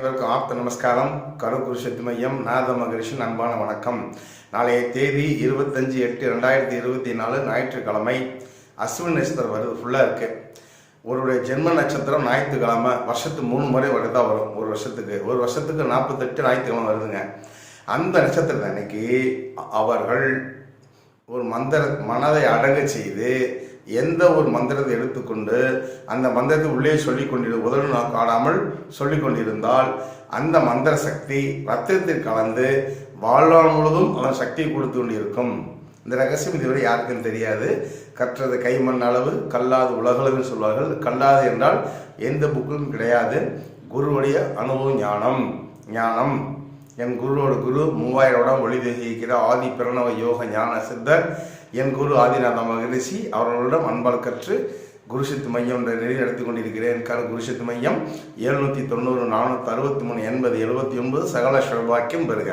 அனைவருக்கும் ஆப்த நமஸ்காரம். கரு குருஷத்து மையம் நாத மகரிஷி அன்பான வணக்கம். நாளைய தேதி இருபத்தஞ்சு எட்டு ரெண்டாயிரத்தி இருபத்தி நாலு ஞாயிற்றுக்கிழமை. அஸ்வின் நட்சத்திரம் வருது ஃபுல்லாக இருக்கு. ஒருவருடைய ஜென்ம நட்சத்திரம் ஞாயிற்றுக்கிழமை வருஷத்துக்கு மூணு முறை வருதா வரும் ஒரு வருஷத்துக்கு. ஒரு வருஷத்துக்கு நாற்பத்தெட்டு ஞாயிற்றுக்கிழமை வருதுங்க. அந்த நட்சத்திரத்தை அன்னைக்கு அவர்கள் ஒரு மந்திர மனதை அடங்க செய்து எந்த ஒரு மந்திரத்தை எடுத்துக்கொண்டு அந்த மந்திரத்தை உள்ளே சொல்லி கொண்டிரு உதடு காடாமல் ஆடாமல் கொண்டிருந்தால் அந்த மந்திர சக்தி ரத்தத்தில் கலந்து வாழ்நாள் முழுவதும் அதன் சக்தியை கொடுத்து கொண்டிருக்கும். இந்த ரகசியம் இதுவரை யாருக்கும் தெரியாது. கற்றது கைமண் அளவு கல்லாது உலகளவுன்னு சொல்வார்கள். கல்லாது என்றால் எந்த புக்கும் கிடையாது. குருவுடைய அனுபவ ஞானம் ஞானம். என் குருவோட குரு மூவாயிரம் ஒளி தகிக்கிற ஆதி பிரணவ யோக ஞான சித்தர். என் குரு ஆதிநாத மகரிஷி அவர்களிடம் அன்பால் கற்று குருசித்து மையம் என்ற நெறி நடத்தி கொண்டிருக்கிறேன். கரு குருசித்து மையம் எழுநூற்றி தொண்ணூறு நானூற்றி அறுபத்தி மூணு எண்பது எழுபத்தி ஒன்பது சகல செல்வாக்கியம் பெறுக.